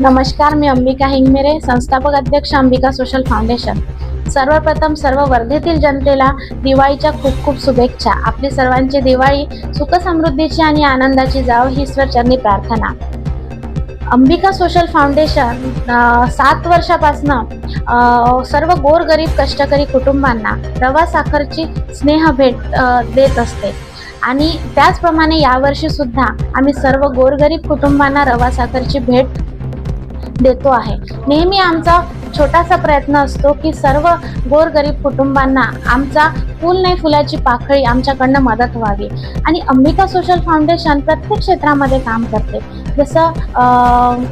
नमस्कार मी अंबिका हिंगमेरे संस्थापक अध्यक्ष अंबिका सोशल फाउंडेशन. सर्वप्रथम सर्व वर्धेतील जनतेला दिवाळीच्या खूप खूप शुभेच्छा. आपली सर्वांची दिवाळी सुखसमृद्धीची आणि आनंदाची जाव ही ईश्वरचरणी प्रार्थना. अंबिका सोशल फाउंडेशन सात वर्षापासनं सर्व गोरगरीब कष्टकरी कुटुंबांना रवा साखरची स्नेह भेट देत असते. आणि त्याचप्रमाणे यावर्षी सुद्धा आम्ही सर्व गोरगरीब कुटुंबांना रवा साखरची भेट देतो आहे. नेहमी आमचा छोटासा प्रयत्न असतो की सर्व गोरगरीब कुटुंबांना आमचा फुल नाही फुलाची पाखळी आमच्याकडनं मदत व्हावी. आणि अंबिका सोशल फाउंडेशन प्रत्येक क्षेत्रामध्ये काम करते. जसं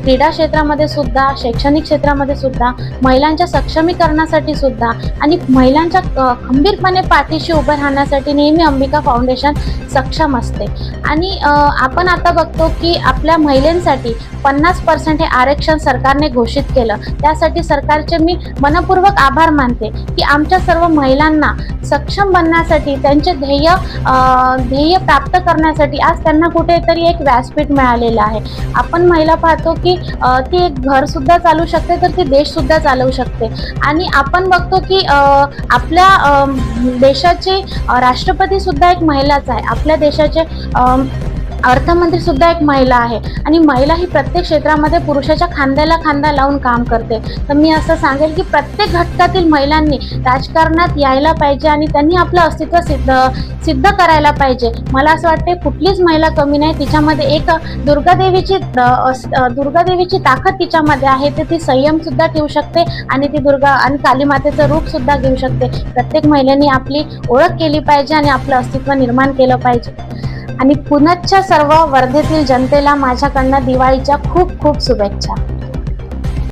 क्रीडा क्षेत्रामध्ये सुद्धा शैक्षणिक क्षेत्रामध्ये सुद्धा महिलांच्या सक्षमीकरणासाठी सुद्धा आणि महिलांच्या खंबीरपणे पाठीशी उभं राहण्यासाठी नेहमी अंबिका फाउंडेशन सक्षम असते. आणि आपण आता बघतो की आपल्या महिलांसाठी पन्नास पर्सेंट हे आरक्षण सरकारने घोषित केलं. त्यासाठी सरकार सरकारचे मी मनपूर्वक आभार मानते की आमच्या सर्व महिलांना सक्षम बनण्यासाठी त्यांचे ध्येय ध्येय प्राप्त करण्यासाठी आज त्यांना कुठेतरी एक व्यासपीठ मिळालेलं आहे. आपण महिला पाहतो की ती एक घरसुद्धा चालू शकते तर ती देशसुद्धा चालवू शकते. आणि आपण बघतो की आपल्या देशाचे राष्ट्रपतीसुद्धा राष्ट्रपती सुद्धा एक महिलाच आहे. आपल्या देशाचे अर्थमंत्री सुद्धा एक महिला आहे. आणि महिला ही प्रत्येक क्षेत्रामध्ये पुरुषाच्या खांद्याला खांदा लावून काम करते. तर मी असं सांगेल की प्रत्येक घटकातील महिलांनी राजकारणात यायला पाहिजे आणि त्यांनी आपलं अस्तित्व सिद्ध सिद्ध करायला पाहिजे. मला असं वाटते कुठलीच महिला कमी नाही. तिच्यामध्ये एक दुर्गादेवीची अस- दुर्गादेवीची ताकद तिच्यामध्ये आहे. तर ती संयम सुद्धा ठेवू शकते आणि ती दुर्गा आणि काली मातेचं रूप सुद्धा घेऊ शकते. प्रत्येक महिलांनी आपली ओळख केली पाहिजे आणि आपलं अस्तित्व निर्माण केलं पाहिजे. आणि पुनच्च्या सर्व वर्धेतील जनतेला माझ्याकडनं दिवाळीच्या खूप खूप शुभेच्छा.